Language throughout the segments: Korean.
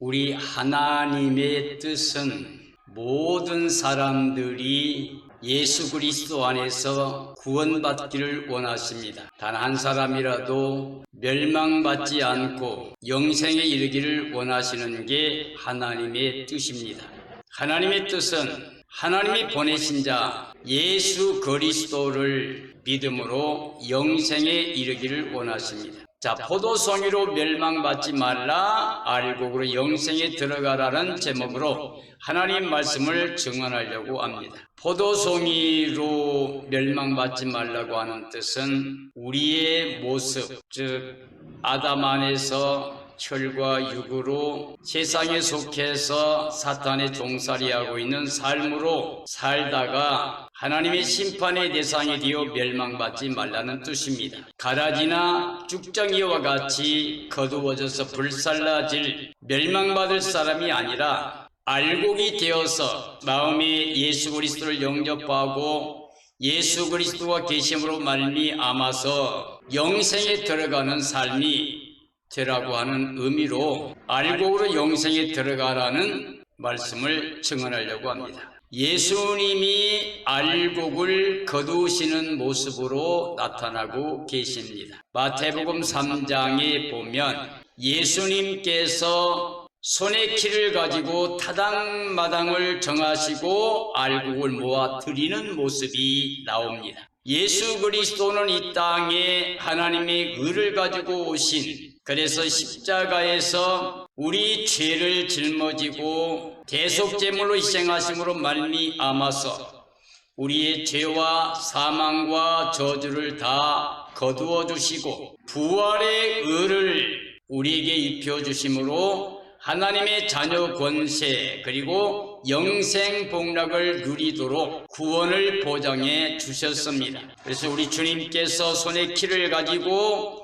우리 하나님의 뜻은 모든 사람들이 예수 그리스도 안에서 구원받기를 원하십니다. 단 한 사람이라도 멸망받지 않고 영생에 이르기를 원하시는 게 하나님의 뜻입니다. 하나님의 뜻은 하나님이 보내신 자 예수 그리스도를 믿음으로 영생에 이르기를 원하십니다. 자, 포도송이로 멸망받지 말라, 알곡으로 영생에 들어가라는 제목으로 하나님 말씀을 증언하려고 합니다. 포도송이로 멸망받지 말라고 하는 뜻은 우리의 모습, 즉, 아담 안에서 혈과 육으로 세상에 속해서 사탄의 종살이하고 있는 삶으로 살다가 하나님의 심판의 대상이 되어 멸망받지 말라는 뜻입니다. 가라지나 쭉정이와 같이 거두어져서 불살라질 멸망받을 사람이 아니라 알곡이 되어서 마음에 예수 그리스도를 영접하고 예수 그리스도와 계심으로 말미암아서 영생에 들어가는 삶이 되라고 하는 의미로 알곡으로 영생에 들어가라는 말씀을 증언하려고 합니다. 예수님이 알곡을 거두시는 모습으로 나타나고 계십니다. 마태복음 3장에 보면 예수님께서 손에 키를 가지고 타당마당을 정하시고 알곡을 모아 드리는 모습이 나옵니다. 예수 그리스도는 이 땅에 하나님의 의를 가지고 오신 그래서 십자가에서 우리 죄를 짊어지고 대속제물로 희생하심으로 말미암아서 우리의 죄와 사망과 저주를 다 거두어 주시고 부활의 의를 우리에게 입혀 주심으로 하나님의 자녀 권세 그리고 영생 복락을 누리도록 구원을 보장해 주셨습니다. 그래서 우리 주님께서 손에 키를 가지고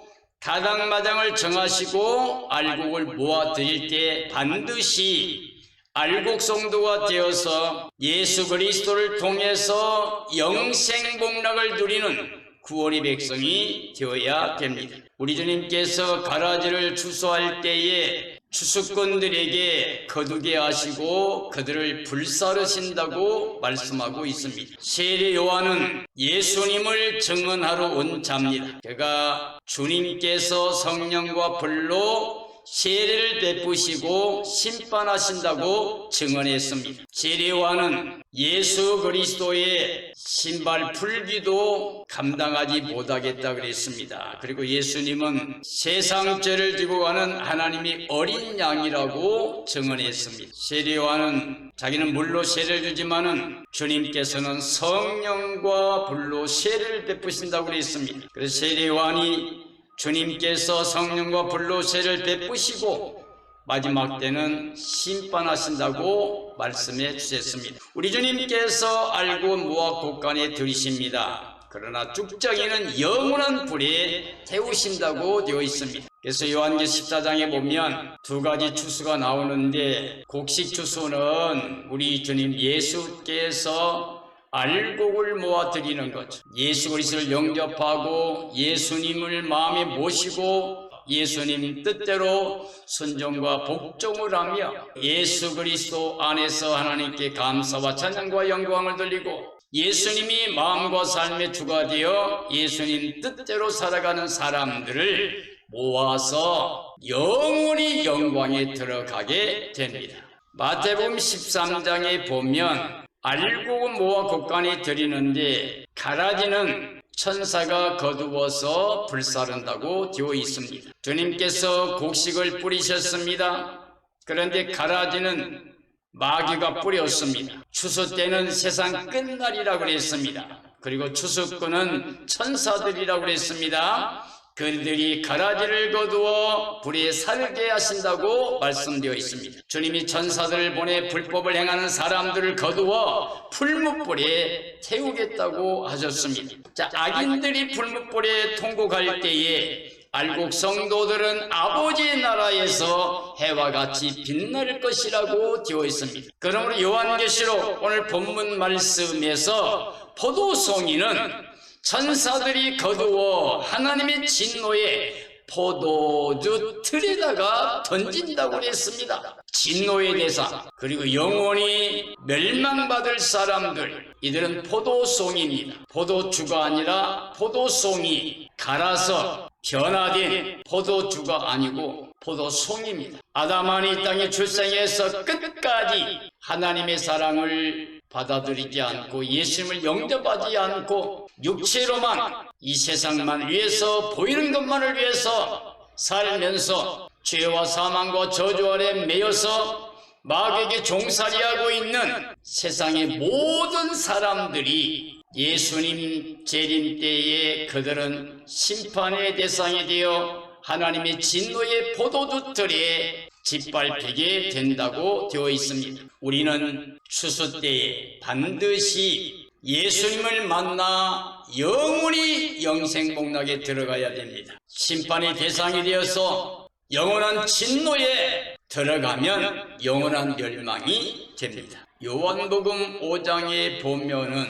다당마당을 정하시고 알곡을 모아 드릴 때 반드시 알곡 성도가 되어서 예수 그리스도를 통해서 영생 복락을 누리는 구원의 백성이 되어야 됩니다. 우리 주님께서 가라지를 추수할 때에 추수꾼들에게 거두게 하시고 그들을 불사르신다고 말씀하고 있습니다. 세례 요한은 예수님을 증언하러 온 자입니다. 그가 주님께서 성령과 불로 세례를 베푸시고 심판하신다고 증언했습니다. 세례와는 예수 그리스도의 신발 풀기도 감당하지 못하겠다 그랬습니다. 그리고 예수님은 세상 죄를 지고 가는 하나님이 어린 양이라고 증언했습니다. 세례와는 자기는 물로 세례를 주지만은 주님께서는 성령과 불로 세례를 베푸신다고 그랬습니다. 그래서 세례와니 주님께서 성령과 불로 세를 베푸시고 마지막 때는 심판하신다고 말씀해 주셨습니다. 우리 주님께서 알고 모아 곳간에 들이십니다. 그러나 쭉정이는 영원한 불에 태우신다고 되어 있습니다. 그래서 요한계 14장에 보면 두 가지 추수가 나오는데 곡식 추수는 우리 주님 예수께서 알곡을 모아 드리는 거죠. 예수 그리스도를 영접하고 예수님을 마음에 모시고 예수님 뜻대로 순종과 복종을 하며 예수 그리스도 안에서 하나님께 감사와 찬양과 영광을 돌리고 예수님이 마음과 삶의 주가 되어 예수님 뜻대로 살아가는 사람들을 모아서 영원히 영광에 들어가게 됩니다. 마태복음 13장에 보면 알고 모아 곡간에 드리는데 가라지는 천사가 거두어서 불사른다고 되어 있습니다. 주님께서 곡식을 뿌리셨습니다. 그런데 가라지는 마귀가 뿌렸습니다. 추수 때는 세상 끝날이라고 그랬습니다. 그리고 추수꾼은 천사들이라고 그랬습니다. 그들이 가라지를 거두어 불에 살게 하신다고 말씀되어 있습니다. 주님이 천사들을 보내 불법을 행하는 사람들을 거두어 풀무불에 태우겠다고 하셨습니다. 자, 악인들이 풀무불에 통곡할 때에 알곡 성도들은 아버지의 나라에서 해와 같이 빛날 것이라고 되어 있습니다. 그러므로 요한계시록 오늘 본문 말씀에서 포도송이는 천사들이 거두어 하나님의 진노에 포도주 틀에다가 던진다고 했습니다. 진노의 대상 그리고 영원히 멸망받을 사람들 이들은 포도송입니다. 포도주가 아니라 포도송이 갈아서 변화된 포도주가 아니고 포도송입니다. 아담한이 이 땅에 출생해서 끝까지 하나님의 사랑을 받아들이지 않고 예수님을 영접하지 않고 육체로만 이 세상만 위해서 보이는 것만을 위해서 살면서 죄와 사망과 저주 아래 매여서 마귀에게 종살이하고 있는 세상의 모든 사람들이 예수님 재림 때에 그들은 심판의 대상이 되어 하나님의 진노의 포도주틀에 짓밟히게 된다고 되어 있습니다. 우리는 추수 때에 반드시 예수님을 만나 영원히 영생 복락에 들어가야 됩니다. 심판의 대상이 되어서 영원한 진노에 들어가면 영원한 멸망이 됩니다. 요한복음 5장에 보면은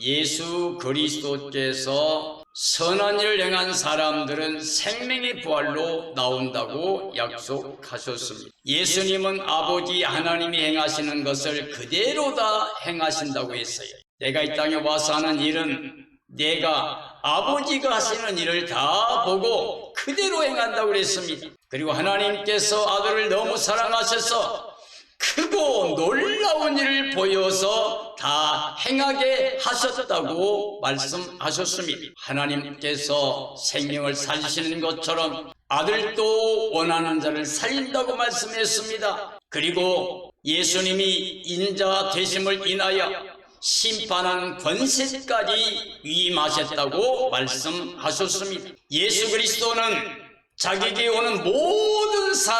예수 그리스도께서 선한 일을 행한 사람들은 생명의 부활로 나온다고 약속하셨습니다. 예수님은 아버지 하나님이 행하시는 것을 그대로 다 행하신다고 했어요. 내가 이 땅에 와서 하는 일은 내가 아버지가 하시는 일을 다 보고 그대로 행한다고 그랬습니다. 그리고 하나님께서 아들을 너무 사랑하셔서 크고 놀라운 일을 보여서 다 행하게 하셨다고 말씀하셨습니다. 하나님께서 생명을 살리시는 것처럼 아들도 원하는 자를 살린다고 말씀했습니다. 그리고 예수님이 인자 되심을 인하여 심판하는 권세까지 위임하셨다고 말씀하셨습니다. 예수 그리스도는 자기에게 오는 모든 사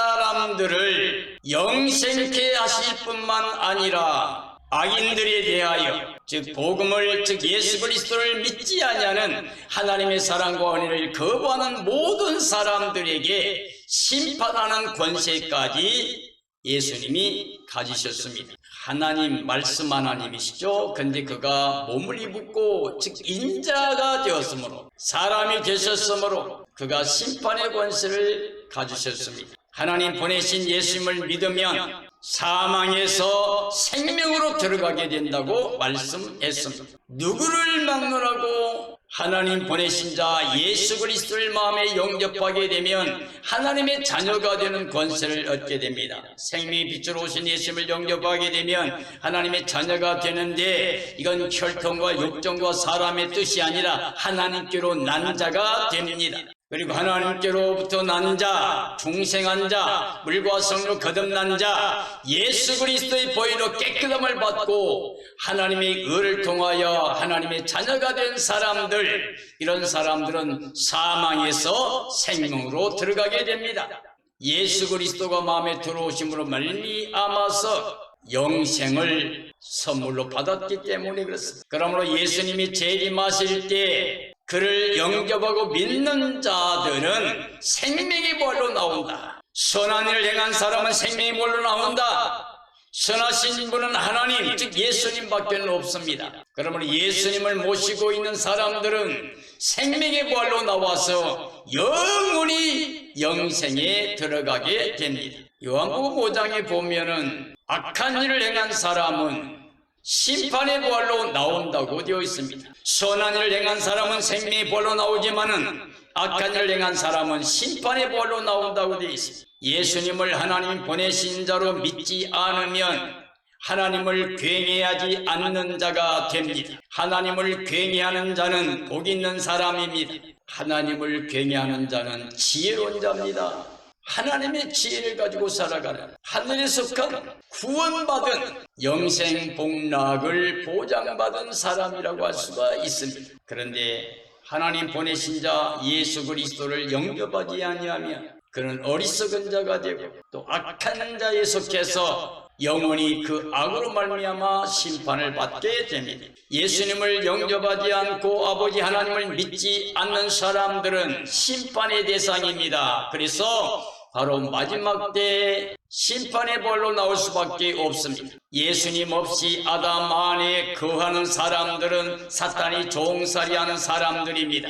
람들을 영생케 하실 뿐만 아니라 악인들에 대하여 즉 복음을 즉 예수 그리스도를 믿지 아니하는 하나님의 사랑과 은혜를 거부하는 모든 사람들에게 심판하는 권세까지 예수님이 가지셨습니다. 하나님 말씀 하나님이시죠. 근데 그가 몸을 입고 즉 인자가 되었으므로 사람이 되셨으므로 그가 심판의 권세를 가지셨습니다. 하나님 보내신 예수님을 믿으면 사망에서 생명으로 들어가게 된다고 말씀했습니다. 누구를 막론하고 하나님 보내신 자 예수 그리스도를 마음에 영접하게 되면 하나님의 자녀가 되는 권세를 얻게 됩니다. 생명의 빛으로 오신 예수님을 영접하게 되면 하나님의 자녀가 되는데 이건 혈통과 육정과 사람의 뜻이 아니라 하나님께로 난 자가 됩니다. 그리고 하나님께로부터 난 자, 중생한 자, 물과 성로 거듭난 자, 예수 그리스도의 보이로 깨끗함을 받고 하나님의 의를 통하여 하나님의 자녀가 된 사람들, 이런 사람들은 사망에서 생명으로 들어가게 됩니다. 예수 그리스도가 마음에 들어오심으로 말미암아서 영생을 선물로 받았기 때문에 그렇습니다. 그러므로 예수님이 재림하실 때 그를 영접하고 믿는 자들은 생명의 벌로 나온다. 선한 일을 행한 사람은 생명의 벌로 나온다. 선하신 분은 하나님, 즉 예수님밖에 없습니다. 그러므로 예수님을 모시고 있는 사람들은 생명의 부활로 나와서 영원히 영생에 들어가게 됩니다. 요한복음 5장에 보면은 악한 일을 행한 사람은 심판의 부활로 나온다고 되어 있습니다. 선한 일을 행한 사람은 생명의 부활로 나오지만은 악한 일을 행한 사람은 심판의 부활로 나온다고 되어 있습니다. 예수님을 하나님 보내신 자로 믿지 않으면 하나님을 굉해하지 않는 자가 됩니다. 하나님을 굉해하는 자는 복 있는 사람입니다. 하나님을 굉해하는 자는 지혜로운 자입니다. 하나님의 지혜를 가지고 살아가는 하늘에 속한 구원받은 영생 복락을 보장받은 사람이라고 할 수가 있습니다. 그런데 하나님 보내신 자 예수 그리스도를 영접하지 아니하면 그는 어리석은 자가 되고 또 악한 자에 속해서 영원히 그 악으로 말미암아 심판을 받게 됩니다. 예수님을 영접하지 않고 아버지 하나님을 믿지 않는 사람들은 심판의 대상입니다. 그래서 바로 마지막 때 심판의 벌로 나올 수밖에 없습니다. 예수님 없이 아담 안에 거하는 사람들은 사탄이 종살이하는 사람들입니다.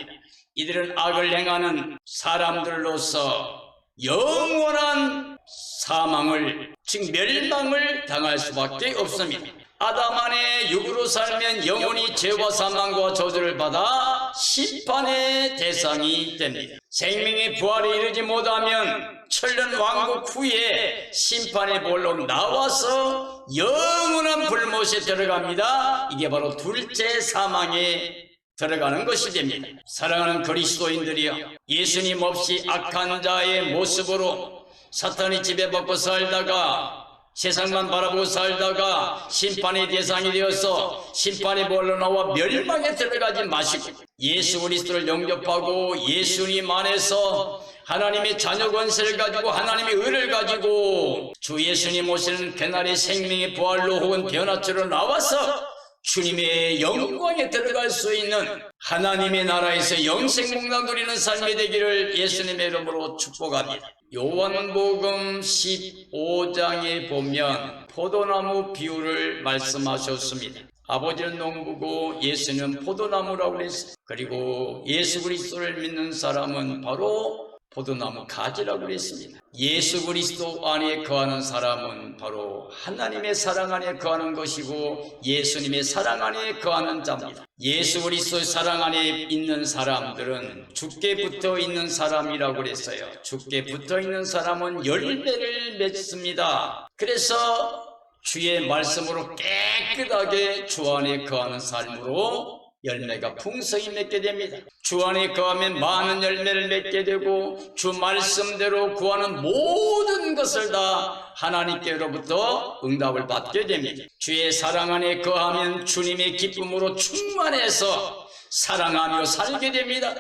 이들은 악을 행하는 사람들로서 영원한 사망을 즉 멸망을 당할 수밖에 없습니다. 아담 안에 육으로 살면 영원히 죄와 사망과 저주를 받아 심판의 대상이 됩니다. 생명의 부활에 이르지 못하면 천년 왕국 후에 심판의 볼로 나와서 영원한 불못에 들어갑니다. 이게 바로 둘째 사망에 들어가는 것이 됩니다. 사랑하는 그리스도인들이여 예수님 없이 악한 자의 모습으로 사탄이 지배받고 살다가 세상만 바라보고 살다가 심판의 대상이 되어서 심판의 볼로 나와 멸망에 들어가지 마시고 예수 그리스도를 영접하고 예수님 안에서 하나님의 자녀 권세를 가지고 하나님의 의를 가지고 주 예수님 오시는 그날의 생명의 부활로 혹은 변화처로 나와서 주님의 영광에 들어갈 수 있는 하나님의 나라에서 영생 목나 누리는 삶이 되기를 예수님의 이름으로 축복합니다. 요한복음 15장에 보면 포도나무 비유를 말씀하셨습니다. 아버지는 농부고 예수는 포도나무라고 그랬어요. 그리고 예수 그리스도를 믿는 사람은 바로 포도나무 가지라고 그랬습니다. 예수 그리스도 안에 거하는 사람은 바로 하나님의 사랑 안에 거하는 것이고 예수님의 사랑 안에 거하는 자입니다. 예수 그리스도의 사랑 안에 있는 사람들은 죽게 붙어 있는 사람이라고 그랬어요. 죽게 붙어 있는 사람은 열매를 맺습니다. 그래서 주의 말씀으로 깨끗하게 주 안에 거하는 삶으로 열매가 풍성히 맺게 됩니다. 주 안에 거하면 많은 열매를 맺게 되고 주 말씀대로 구하는 모든 것을 다 하나님께로부터 응답을 받게 됩니다. 주의 사랑 안에 거하면 주님의 기쁨으로 충만해서 사랑하며 살게 됩니다.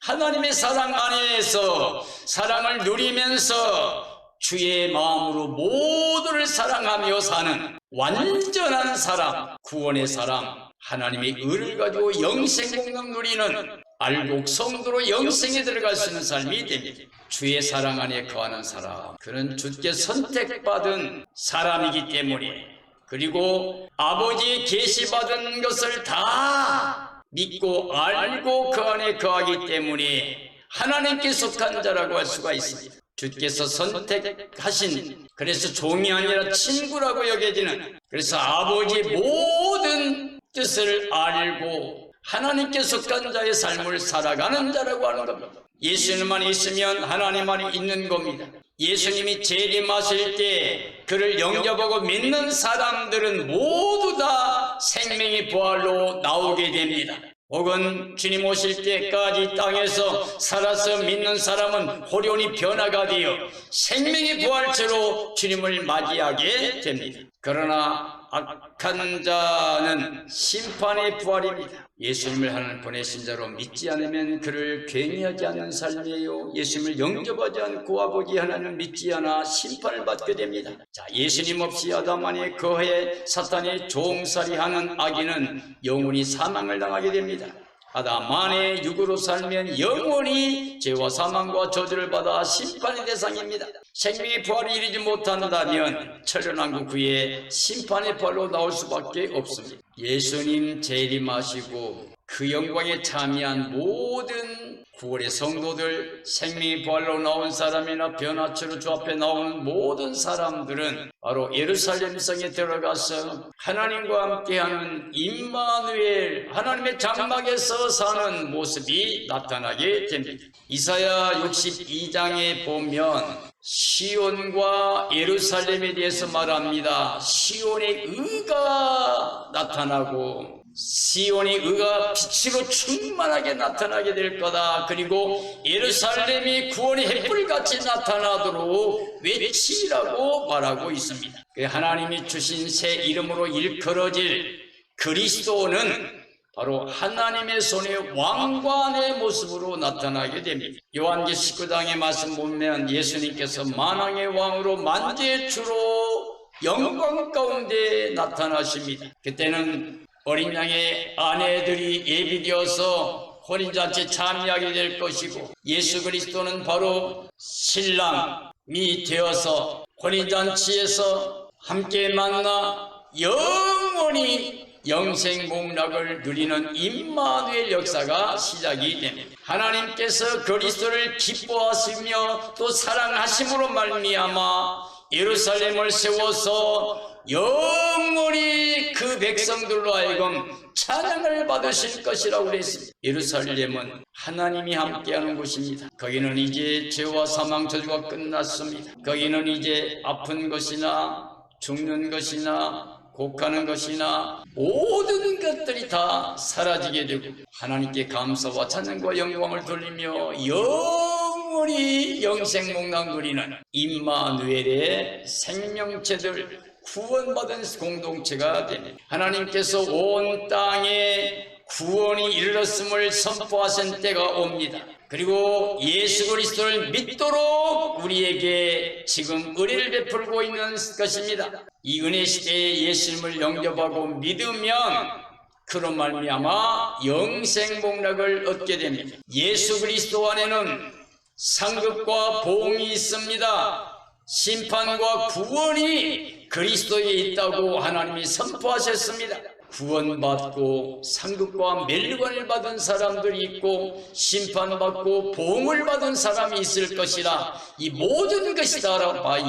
하나님의 사랑 안에서 사랑을 누리면서 주의 마음으로 모두를 사랑하며 사는 완전한 사람, 구원의 사람, 하나님의 의를 가지고 영생 공명 누리는 알곡 성도로 영생에 들어갈 수 있는 삶이 됩니다. 주의 사랑 안에 거하는 사람, 그는 주께 선택받은 사람이기 때문에 그리고 아버지의 계시받은 것을 다 믿고 알고 그 안에 거하기 때문에 하나님께 속한 자라고 할 수가 있습니다. 주께서 선택하신 그래서 종이 아니라 친구라고 여겨지는 그래서 아버지의 모든 뜻을 알고 하나님께 속한 자의 삶을 살아가는 자라고 하는 겁니다. 예수님만 있으면 하나님만이 있는 겁니다. 예수님이 재림하실 때 그를 영접하고 믿는 사람들은 모두 다 생명의 부활로 나오게 됩니다. 혹은 주님 오실 때까지 땅에서 살아서 믿는 사람은 호련히 변화가 되어 생명의 부활체로 주님을 맞이하게 됩니다. 그러나 악한 자는 심판의 부활입니다. 예수님을 하나님 보내신 자로 믿지 않으면 그를 괜히하지 않는 삶이에요. 예수님을 영접하지 않고 아버지 하나님을 믿지 않아 심판을 받게 됩니다. 자, 예수님 없이 아담 안에 거해 사탄의 종살이하는 악인은 영원히 사망을 당하게 됩니다. 아담 안에 육으로 살면 영원히 죄와 사망과 저주를 받아 심판의 대상입니다. 생명의 부활을 이루지 못한다면 천년왕국 후에 심판의 부활로 나올 수밖에 없습니다. 예수님 재림하시고 그 영광에 참여한 모든 구원의 성도들, 생명의 부활로 나온 사람이나 변화체로 주 앞에 나오는 모든 사람들은 바로 예루살렘 성에 들어가서 하나님과 함께하는 임마누엘 하나님의 장막에서 사는 모습이 나타나게 됩니다. 이사야 62장에 보면 시온과 예루살렘에 대해서 말합니다. 시온의 의가 나타나고 시온의 의가 빛으로 충만하게 나타나게 될 거다. 그리고 예루살렘이 구원의 햇불같이 나타나도록 외치라고 말하고 있습니다. 그 하나님이 주신 새 이름으로 일컬어질 그리스도는 바로 하나님의 손에 왕관의 모습으로 나타나게 됩니다. 요한계 19장의 말씀 보면 예수님께서 만왕의 왕으로 만주의 주로 영광 가운데 나타나십니다. 그때는 어린 양의 아내들이 예비되어서 혼인잔치 참여하게 될 것이고 예수 그리스도는 바로 신랑이 되어서 혼인잔치에서 함께 만나 영원히 영생 복락을 누리는 임마누엘 역사가 시작이 됩니다. 하나님께서 그리스도를 기뻐하시며 또 사랑하심으로 말미암아 예루살렘을 세워서 영원히 그 백성들로 하여금 찬양을 받으실 것이라고 그랬습니다. 예루살렘은 하나님이 함께하는 곳입니다. 거기는 이제 죄와 사망 저주가 끝났습니다. 거기는 이제 아픈 것이나 죽는 것이나 곡하는 것이나 모든 것들이 다 사라지게 되고 하나님께 감사와 찬양과 영광을 돌리며 영원히 영생 목난 누리는 임마누엘의 생명체들 구원받은 공동체가 됩니다. 하나님께서 온 땅에 구원이 이르렀음을 선포하신 때가 옵니다. 그리고 예수 그리스도를 믿도록 우리에게 지금 은혜를 베풀고 있는 것입니다. 이 은혜 시대에 예수님을 영접하고 믿으면 그로 말미암아 영생 복락을 얻게 됩니다. 예수 그리스도 안에는 상급과 보응이 있습니다. 심판과 구원이 그리스도에 있다고 하나님이 선포하셨습니다. 구원받고 상급과 멸관을 받은 사람들이 있고 심판받고 보응을 받은 사람이 있을 것이라 이 모든 것이 다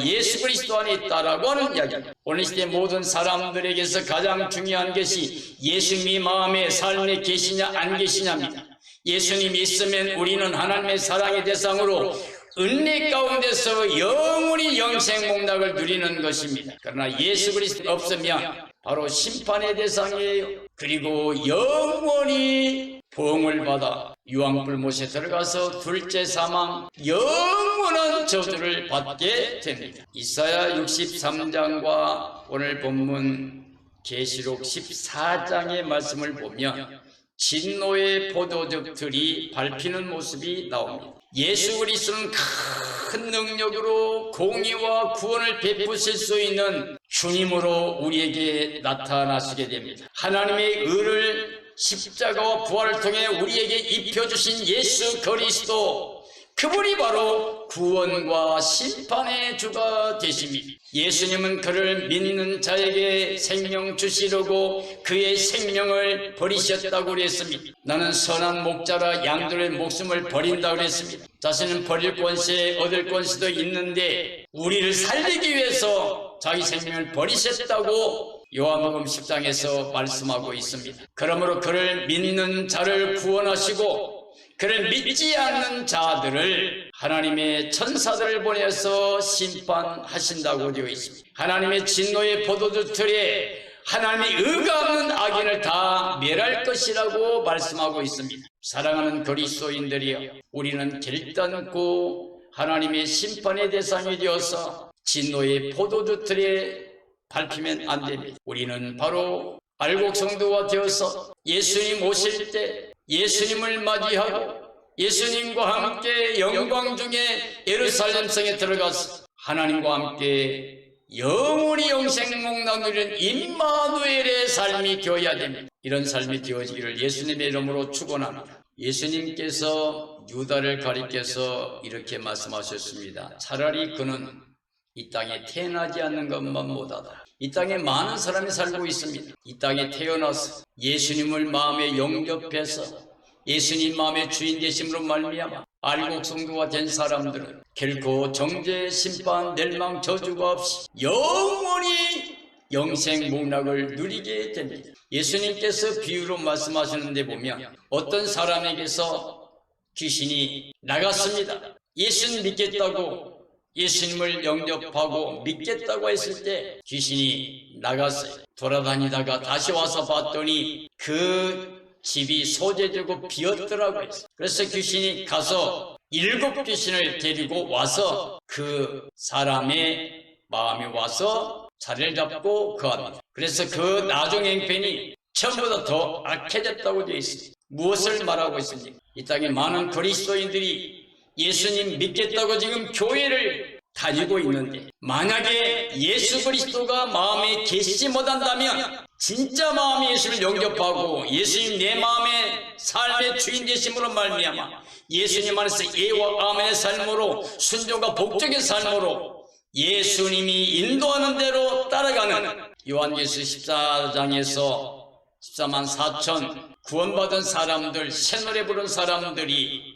예수 그리스도 안에 있다라고 하는 이야기입니다. 오늘 시대 모든 사람들에게서 가장 중요한 것이 예수님이 마음에 삶에 계시냐 안 계시냐입니다. 예수님이 있으면 우리는 하나님의 사랑의 대상으로 은혜 가운데서 영원히 영생 목락을 누리는 것입니다. 그러나 예수 그리스도 없으면 바로 심판의 대상이에요. 그리고 영원히 보응을 받아 유황불못에 들어가서 둘째 사망 영원한 저주를 받게 됩니다. 이사야 63장과 오늘 본문 계시록 14장의 말씀을 보면 진노의 포도즙들이 밟히는 모습이 나옵니다. 예수 그리스도는 큰 능력으로 공의와 구원을 베푸실 수 있는 주님으로 우리에게 나타나시게 됩니다. 하나님의 의를 십자가와 부활을 통해 우리에게 입혀주신 예수 그리스도 그분이 바로 구원과 심판의 주가 되십니다. 예수님은 그를 믿는 자에게 생명 주시려고 그의 생명을 버리셨다고 그랬습니다. 나는 선한 목자라 양들의 목숨을 버린다고 그랬습니다. 자신은 버릴 권세, 얻을 권세도 있는데 우리를 살리기 위해서 자기 생명을 버리셨다고 요한복음 10장에서 말씀하고 있습니다. 그러므로 그를 믿는 자를 구원하시고 그를 믿지 않는 자들을 하나님의 천사들을 보내서 심판하신다고 되어 있습니다. 하나님의 진노의 포도주 틀에 하나님의 의가 없는 악인을 다 멸할 것이라고 말씀하고 있습니다. 사랑하는 그리스도인들이여 우리는 결단코 하나님의 심판의 대상이 되어서 진노의 포도주 틀에 밟히면 안 됩니다. 우리는 바로 알곡 성도가 되어서 예수님 오실 때 예수님을 맞이하고 예수님과 함께 영광 중에 예루살렘 성에 들어가서 하나님과 함께 영원히 영생 목 나 누리는 임마누엘의 삶이 되어야 됩니다. 이런 삶이 되어지기를 예수님의 이름으로 축원합니다. 예수님께서 유다를 가리켜서 이렇게 말씀하셨습니다. 차라리 그는 이 땅에 태어나지 않는 것만 못하다. 이 땅에 많은 사람이 살고 있습니다. 이 땅에 태어나서 예수님을 마음에 영접해서 예수님 마음의 주인 되심으로 말미암아 알곡 성도가 된 사람들은 결코 정죄, 심판, 멸망, 저주가 없이 영원히 영생 목락을 누리게 됩니다. 예수님께서 비유로 말씀하시는데 보면 어떤 사람에게서 귀신이 나갔습니다. 예수님 믿겠다고 예수님을 영접하고 믿겠다고 했을 때 귀신이 나갔어요. 돌아다니다가 다시 와서 봤더니 그 집이 소재되고 비었더라고 했어요. 그래서 귀신이 가서 일곱 귀신을 데리고 와서 그 사람의 마음에 와서 자리를 잡고 거합니다. 그래서 그 나중 행편이 처음보다 더 악해졌다고 되어 있습니다. 무엇을 말하고 있습니까? 이 땅에 많은 그리스도인들이 예수님 믿겠다고 지금 교회를 다니고 있는데 만약에 예수 그리스도가 마음에 계시지 못한다면 진짜 마음에 예수를 영접하고 예수님 내 마음의 삶의 주인 되심으로 말미암아 예수님 안에서 예와 아멘의 삶으로 순종과 복종의 삶으로 예수님이 인도하는 대로 따라가는 요한계시 14장에서 14만 4천 구원받은 사람들, 새 노래 부른 사람들이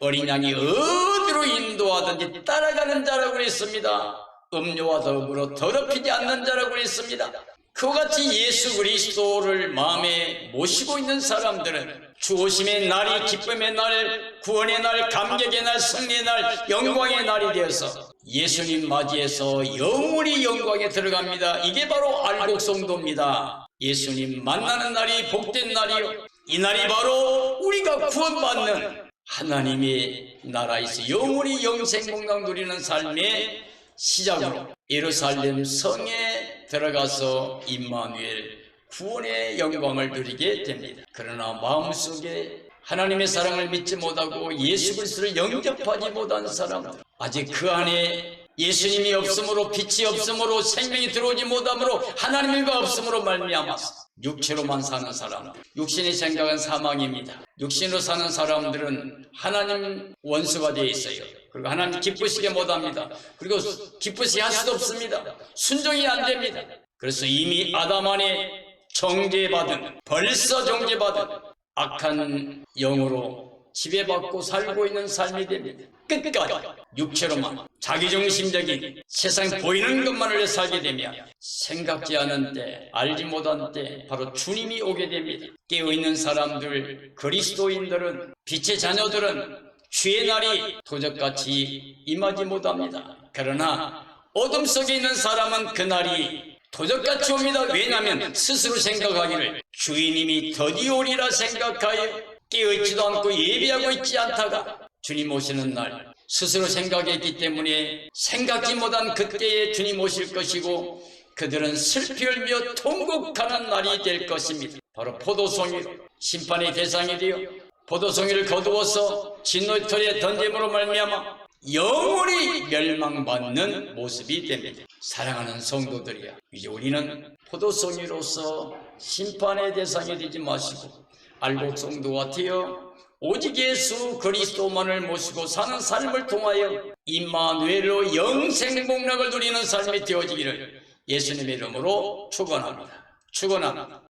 어린 양이 어디로 인도하든지 따라가는 자라고 그랬습니다. 음료와 더불어 더럽히지 않는 자라고 그랬습니다. 그와 같이 예수 그리스도를 마음에 모시고 있는 사람들은 주오심의 날이 기쁨의 날, 구원의 날, 감격의 날, 승리의 날, 영광의 날이 되어서 예수님 맞이해서 영원히 영광에 들어갑니다. 이게 바로 알곡성도입니다. 예수님 만나는 날이 복된 날이요. 이 날이 바로 우리가 구원받는 하나님의 나라에서 영원히 영생공강 누리는 삶의 시작으로 예루살렘 성에 들어가서 임마누엘 구원의 영광을 누리게 됩니다. 그러나 마음속에 하나님의 사랑을 믿지 못하고 예수 그리스도를 영접하지 못한 사람들 아직 그 안에 예수님이 없으므로 빛이 없으므로 생명이 들어오지 못하므로 하나님과 없으므로 말미암아서 육체로만 사는 사람들 육신의 생각은 사망입니다. 육신으로 사는 사람들은 하나님 원수가 되어 있어요. 그리고 하나님 기쁘시게 못합니다. 그리고 기쁘시게 할 수도 없습니다. 순종이 안 됩니다. 그래서 이미 아담 안에 정죄받은 벌써 정죄받은 악한 영으로 지배받고 살고 있는 삶이 됩니다. 끝까지 육체로만 자기중심적인 세상 보이는 것만을 살게 되면 생각지 않은 때 알지 못한 때 바로 주님이 오게 됩니다. 깨어있는 사람들 그리스도인들은 빛의 자녀들은 주의 날이 도적같이 임하지 못합니다. 그러나 어둠 속에 있는 사람은 그 날이 도적같이 옵니다. 왜냐하면 스스로 생각하기를 주인님이 더디 오리라 생각하여 깨어있지도 않고 예비하고 있지 않다가 주님 오시는 날 스스로 생각했기 때문에 생각지 못한 그때에 주님 오실 것이고 그들은 슬피 울며 통곡하는 날이 될 것입니다. 바로 포도송이로 심판의 대상이 되어 포도송이를 거두어서 진노털에 던짐으로 말미암아 영원히 멸망받는 모습이 됩니다. 사랑하는 성도들이야. 이제 우리는 포도송이로서 심판의 대상이 되지 마시고 알곡 성도가 되어 오직 예수 그리스도만을 모시고 사는 삶을 통하여 임마누엘로 영생 복락을 누리는 삶이 되어지기를 예수님의 이름으로 축원합니다. 축원합니다.